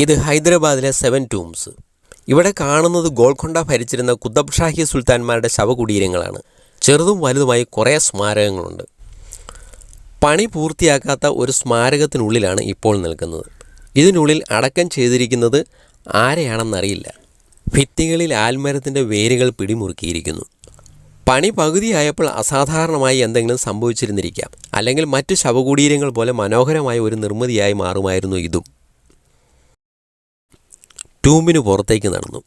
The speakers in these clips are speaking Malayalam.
ഇത് ഹൈദരാബാദിലെ സെവൻ ടൂംസ്. ഇവിടെ കാണുന്നത് ഗോൾക്കൊണ്ട ഭരിച്ചിരുന്ന കുത്തബ് ഷാഹി സുൽത്താൻമാരുടെ ശവകുടീരങ്ങളാണ്. ചെറുതും വലുതുമായി കുറേ സ്മാരകങ്ങളുണ്ട്. പണി പൂർത്തിയാക്കാത്ത ഒരു സ്മാരകത്തിനുള്ളിലാണ് ഇപ്പോൾ നിൽക്കുന്നത്. ഇതിനുള്ളിൽ അടക്കം ചെയ്തിരിക്കുന്നത് ആരെയാണെന്നറിയില്ല. ഭിത്തികളിൽ ആൽമരത്തിന്റെ വേരുകൾ പിടിമുറുക്കിയിരിക്കുന്നു. പണി പകുതിയായപ്പോൾ അസാധാരണമായി എന്തെങ്കിലും സംഭവിച്ചിരുന്നിരിക്കാം. അല്ലെങ്കിൽ മറ്റ് ശവകുടീരങ്ങൾ പോലെ മനോഹരമായ ഒരു നിർമ്മിതിയായി മാറുമായിരുന്നു ഇതും. ടൂമ്പിന് പുറത്തേക്ക് നടന്നു.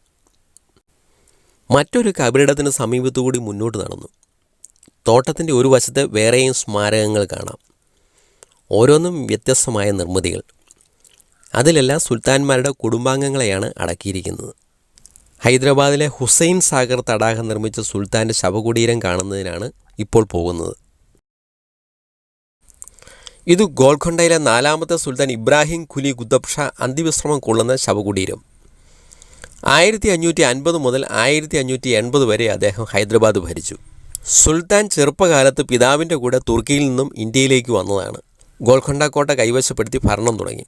മറ്റൊരു കബരിടത്തിന് സമീപത്തുകൂടി മുന്നോട്ട് നടന്നു. തോട്ടത്തിന്റെ ഒരു വശത്ത് വേറെയും സ്മാരകങ്ങൾ കാണാം. ഓരോന്നും വ്യത്യസ്തമായ നിർമ്മിതികൾ. അതിലെല്ലാം സുൽത്താൻമാരുടെ കുടുംബാംഗങ്ങളെയാണ് അടക്കിയിരിക്കുന്നത്. ഹൈദരാബാദിലെ ഹുസൈൻ സാഗർ തടാകം നിർമ്മിച്ച സുൽത്താന്റെ ശവകുടീരം കാണുന്നതിനാണ് ഇപ്പോൾ പോകുന്നത്. ഇത് ഗോൾക്കൊണ്ടയിലെ നാലാമത്തെ സുൽത്താൻ ഇബ്രാഹിം കുലി ഗുദ്ദബ്ഷ അന്തിവിശ്രമം കൊള്ളുന്ന ശവകുടീരം. ആയിരത്തി അഞ്ഞൂറ്റി അൻപത് മുതൽ ആയിരത്തി അഞ്ഞൂറ്റി എൺപത് വരെ അദ്ദേഹം ഹൈദരാബാദ് ഭരിച്ചു. സുൽത്താൻ ചെറുപ്പകാലത്ത് പിതാവിന്റെ കൂടെ തുർക്കിയിൽ നിന്നും ഇന്ത്യയിലേക്ക് വന്നതാണ്. ഗോൽഖണ്ഡ കോട്ട കൈവശപ്പെടുത്തി ഭരണം തുടങ്ങി.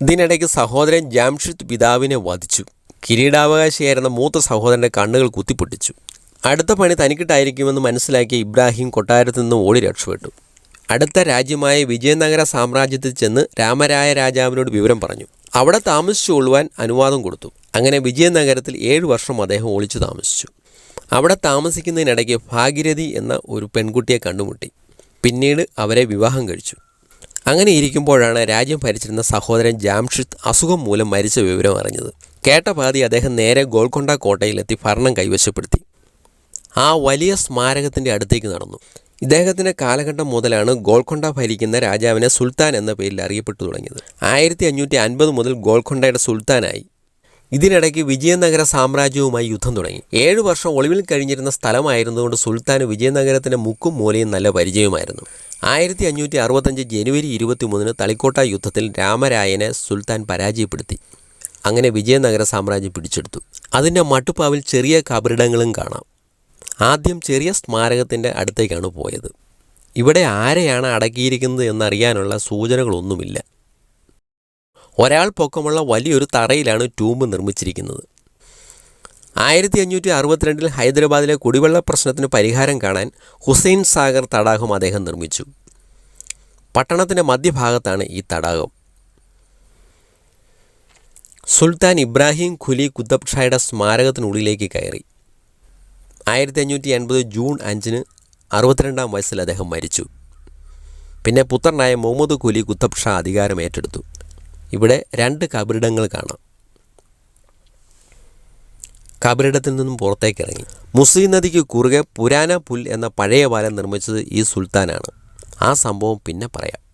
ഇതിനിടയ്ക്ക് സഹോദരൻ ജാംഷിദ് പിതാവിനെ വധിച്ചു. കിരീടാവകാശിയായിരുന്ന മൂത്ത സഹോദരന്റെ കണ്ണുകൾ കുത്തിപ്പൊട്ടിച്ചു. അടുത്ത പണി തനിക്കിട്ടായിരിക്കുമെന്ന് മനസ്സിലാക്കിയ ഇബ്രാഹിം കൊട്ടാരത്തിൽ നിന്ന് ഓടി രക്ഷപ്പെട്ടു. അടുത്ത രാജ്യമായ വിജയനഗര സാമ്രാജ്യത്തിൽ ചെന്ന് രാമരായ രാജാവിനോട് വിവരം പറഞ്ഞു. അവിടെ താമസിച്ചു കൊള്ളുവാൻ അനുവാദം കൊടുത്തു. അങ്ങനെ വിജയനഗരത്തിൽ ഏഴ് വർഷം അദ്ദേഹം ഒളിച്ചു താമസിച്ചു. അവിടെ താമസിക്കുന്നതിനിടയ്ക്ക് ഭാഗീരഥി എന്ന ഒരു പെൺകുട്ടിയെ കണ്ടുമുട്ടി. പിന്നീട് അവരെ വിവാഹം കഴിച്ചു. അങ്ങനെ ഇരിക്കുമ്പോഴാണ് രാജ്യം ഭരിച്ചിരുന്ന സഹോദരൻ ജാംഷിദ് അസുഖം മൂലം മരിച്ച വിവരം അറിഞ്ഞത്. കേട്ട പാതി അദ്ദേഹം നേരെ ഗോൾക്കൊണ്ട കോട്ടയിലെത്തി ഭരണം കൈവശപ്പെടുത്തി. ആ വലിയ സ്മാരകത്തിന്റെ അടുത്തേക്ക് നടന്നു. ഇദ്ദേഹത്തിന്റെ കാലഘട്ടം മുതലാണ് ഗോൾക്കൊണ്ട ഭരിക്കുന്ന രാജാവിനെ സുൽത്താൻ എന്ന പേരിൽ അറിയപ്പെട്ടു തുടങ്ങിയത്. ആയിരത്തി അഞ്ഞൂറ്റി അൻപത് മുതൽ ഗോൾക്കൊണ്ടയുടെ സുൽത്താനായി. ഇതിനിടയ്ക്ക് വിജയനഗര സാമ്രാജ്യവുമായി യുദ്ധം തുടങ്ങി. ഏഴു വർഷം ഒളിവിൽ കഴിഞ്ഞിരുന്ന സ്ഥലമായിരുന്നുകൊണ്ട് സുൽത്താൻ വിജയനഗരത്തിന്റെ മുക്കും മൂലയും നല്ല പരിചയമായിരുന്നു. ആയിരത്തി അഞ്ഞൂറ്റി അറുപത്തഞ്ച് ജനുവരി ഇരുപത്തി മൂന്നിന് തളിക്കോട്ട യുദ്ധത്തിൽ രാമരായനെ സുൽത്താൻ പരാജയപ്പെടുത്തി. അങ്ങനെ വിജയനഗര സാമ്രാജ്യം പിടിച്ചെടുത്തു. അതിന്റെ മട്ടുപ്പാവിൽ ചെറിയ കബറിടങ്ങളും കാണാം. ആദ്യം ചെറിയ സ്മാരകത്തിന്റെ അടുത്തേക്കാണ് പോയത്. ഇവിടെ ആരെയാണ് അടക്കിയിരിക്കുന്നത് എന്നറിയാനുള്ള സൂചനകളൊന്നുമില്ല. ഒരാൾ പൊക്കമുള്ള വലിയൊരു തറയിലാണ് ടൂമ്പ് നിർമ്മിച്ചിരിക്കുന്നത്. ആയിരത്തി അഞ്ഞൂറ്റി അറുപത്തിരണ്ടിൽ ഹൈദരാബാദിലെ കുടിവെള്ള പ്രശ്നത്തിന് പരിഹാരം കാണാൻ ഹുസൈൻ സാഗർ തടാകം അദ്ദേഹം നിർമ്മിച്ചു. പട്ടണത്തിന്റെ മധ്യഭാഗത്താണ് ഈ തടാകം. സുൽത്താൻ ഇബ്രാഹിം ഖുലി കുത്തബ് ഷായുടെ സ്മാരകത്തിനുള്ളിലേക്ക് കയറി. ആയിരത്തി അഞ്ഞൂറ്റി എൺപത് ജൂൺ അഞ്ചിന് അറുപത്തിരണ്ടാം വയസ്സിൽ അദ്ദേഹം മരിച്ചു. പിന്നെ പുത്രനായ മുഹമ്മദ് ഖുലി കുത്തബ് ഷാ അധികാരം ഏറ്റെടുത്തു ഇവിടെ രണ്ട് കബറിടങ്ങൾ കാണാം. കബറിടത്തിൽ നിന്നും പുറത്തേക്ക് ഇറങ്ങി. മുസി നദിക്ക് കുറുകെ പുരാന പുൽ എന്ന പഴയ പാലം നിർമ്മിച്ചത് ഈ സുൽത്താനാണ്. ആ സംഭവം പിന്നെ പറയാം.